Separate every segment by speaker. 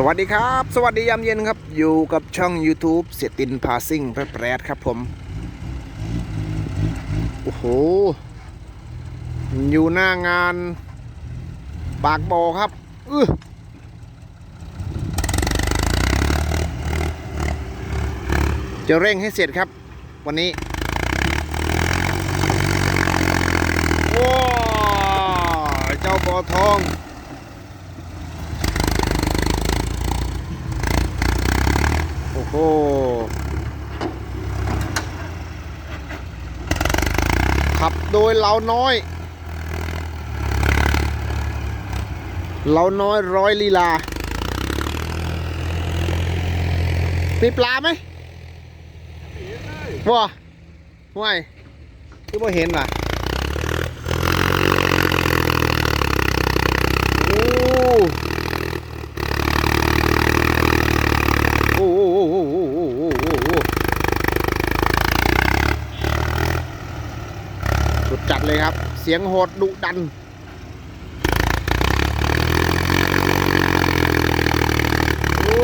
Speaker 1: สวัสดีครับ สวัสดียามเย็นครับ อยู่กับช่อง YouTube เสียตินพาซิ่งแปรดครับผม โอ้โห อยู่หน้างาน ปากบ่อครับอื้อจะเร่งให้เสร็จครับ วันนี้ว้าเจ้าบ่อทอง โหขับโดยเหลาน้อยเหลาน้อยร้อยลีลา มีปลาไหมว้าห่วยคือว่าเห็นว่ะโอ้ โอ้โหโอ้โหโอ้โหโอ้โหโอ้โห สุดจัดเลยครับ เสียงโหดดุดัน โอ้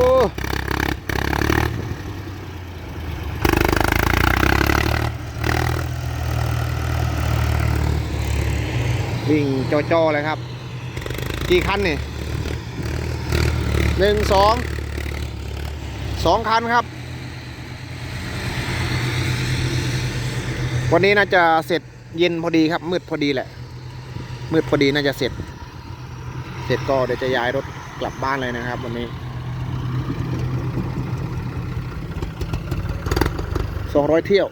Speaker 1: วิ่งจอๆเลยครับ กี่คันนี่หนึ่งสองสองคันครับ วันนี้น่าจะเสร็จ เย็นพอดีครับ มืดพอดีแหละ มืดพอดีน่าจะเสร็จ เสร็จก็เดี๋ยวจะย้ายรถกลับบ้านเลยนะครับ วันนี้สองร้อยเที่ยว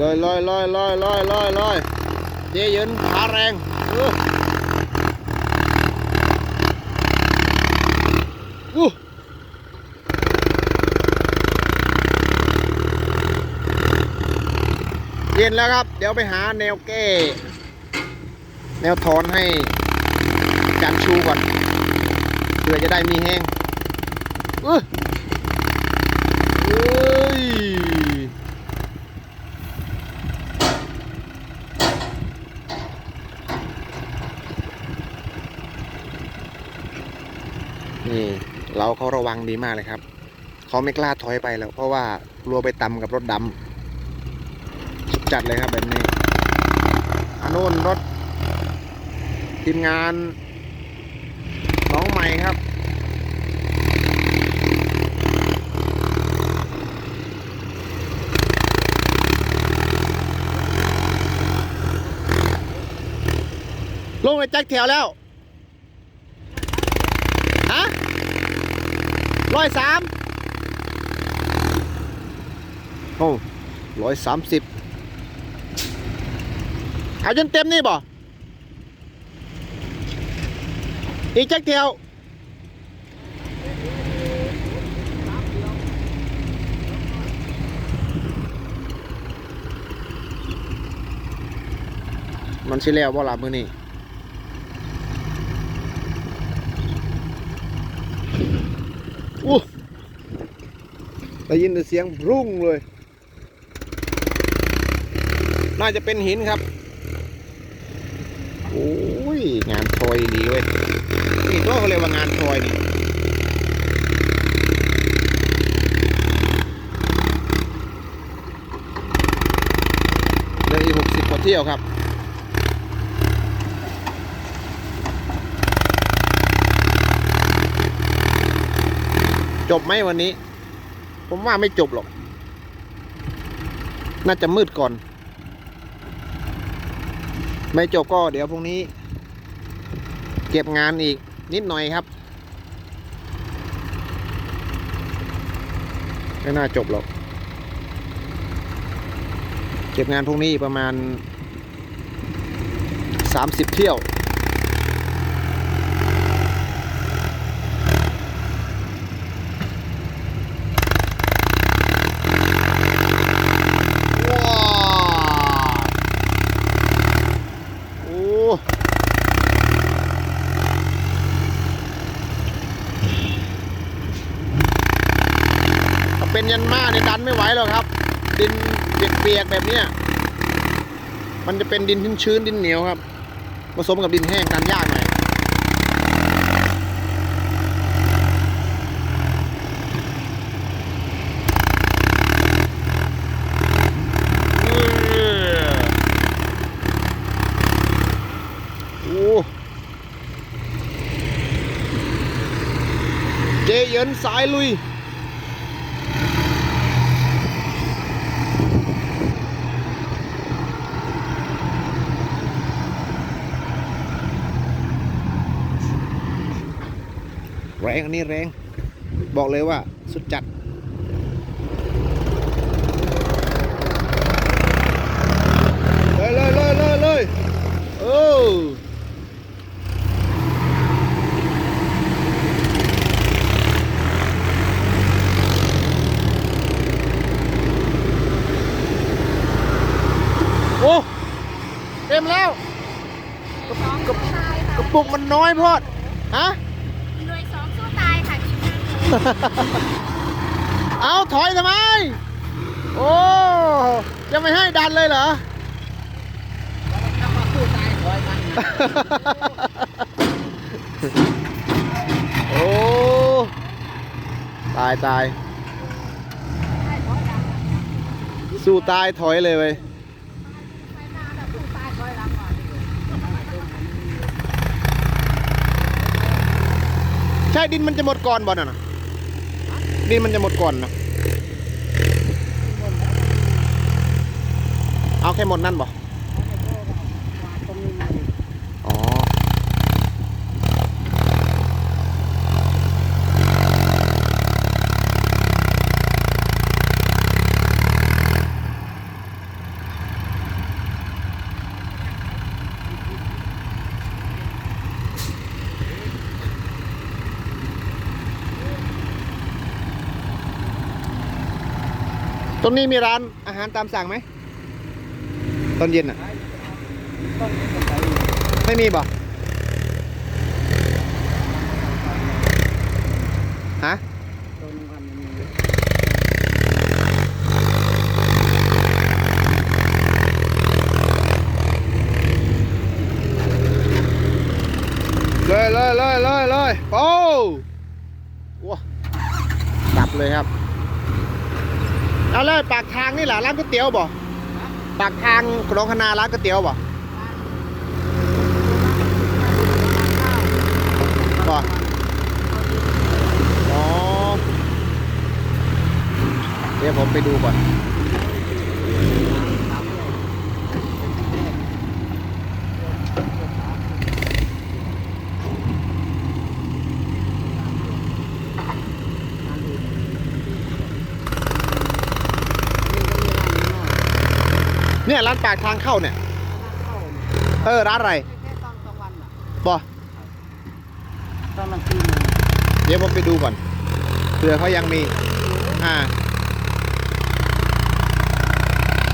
Speaker 1: ลอยลอยลอยลอยลอยลอยลอยเจยืนขาแรงเอออู้ เย็นแล้วครับ เดี๋ยวไปหาแนวแก้ แนวถอนให้จานชูก่อนเพื่อจะได้มีแห้งเออเอ้ยนี่เราเขาระวังดีมากเลยครับ เขาไม่กล้าถอยไปแล้ว เพราะว่ากลัวไปตำกับรถดำ จัดเลยครับแบบนี้อันโน้นรถทีมงานน้องใหม่ครับ ลงไปแจ็คแถวแล้ว ฮะร้อยสามโอ้ร้อยสามสิบ เอาจนเต็มนี่บ่อีกจักเที่ยวมันชิแล้วบ่หลับมือนี่อู้ได้ยินแต่เสียงรุ่งเลย น่าจะเป็นหินครับ โอ้ย งานทอยดีเว้ยนี่ก็เขาเรียกว่างานทอยนี่เหลยอีกหกสิบกว่าเที่ยวครับจบไหมวันนี้ ผมว่าไม่จบหรอก น่าจะมืดก่อน ไม่จบก็เดี๋ยวพรุ่งนี้ เก็บงานอีกนิดหน่อยครับไม่น่าจบหรอก เก็บงานพรุ่งนี้ประมาณ 30 เที่ยวาวโอ้ถ้าเป็ นยันมาเนี่ยดันไม่ไหวหรอกครับ ดินเปียกๆแบบเนี้ยมันจะเป็นดินชื้นๆดินเหนียวครับผสมกับดินแห้งการยากหน่อยเจเยินสายลุย แรงอันนี้แรง บอกเลยว่าสุดจัดเลยเลยเลยเลยเลยเออโอ้เต็มแล้วกระปุกมันน้อยพอด ฮะ เอาถอยทำไม โอ้จะไม่ให้ดันเลยเหรอโอ้ ตายตาย สู้ตายถอยเลยเว้ย
Speaker 2: สู้ตายคอยรับก่อน
Speaker 1: ใช่ดินมันจะหมดก่อนบอลน่ะ ดินมันจะหมดก่อนนะเอาแค่หมดนั่นบ่อ๋อ ตรงนี้มีร้านอาหารตามสั่งไหมตอนเย็นอะ ไม่มีบ่ฮะเลยเลยเลยเลยเลยโอ้ว้าดับเลยครับ เอาเลยปากทางนี่แหละร้านก๋วยเตี๋ยวบ่ปากทางกรองคณาร้านก๋วยเตี๋ยวบ่บ่อ๋อเดี๋ยวผมไปดูก่อน เนี่ยร้านปากทางเข้าเนี่ยเออร้านอะไร
Speaker 2: แค่ตอนกลางวันอะ
Speaker 1: บ่
Speaker 2: ตอนกลางคืน
Speaker 1: เดี๋ยวผมไปดูก่อนเผื่อเขายังมี อ่า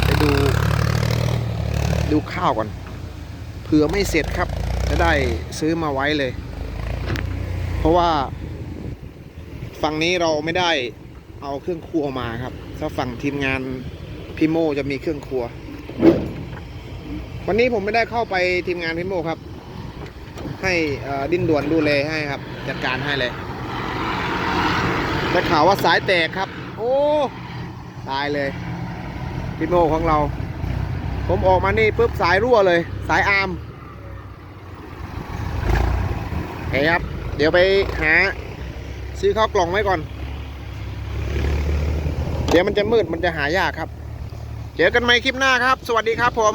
Speaker 1: ไปดู ดูข้าวก่อน เผื่อไม่เสร็จครับ จะได้ซื้อมาไว้เลย เพราะว่า ฝั่งนี้เราไม่ได้เอาเครื่องครัวมาครับ ถ้าฝั่งทีมงานพี่โมจะมีเครื่องครัว วันนี้ผมไม่ได้เข้าไปทีมงานพี่โมครับ ให้ดิ้นด่วนดูแลให้ครับ จัดการให้เลยได้ข่าวว่าสายแตกครับ โอ้ตายเลยพี่โมของเรา ผมออกมานี่ปุ๊บสายรั่วเลย สายอาร์มโอเคครับ เดี๋ยวไปหาซื้อข้าวกล่องไว้ก่อน เดี๋ยวมันจะมืดมันจะหายากครับ เจอกันใหม่คลิปหน้าครับ สวัสดีครับผม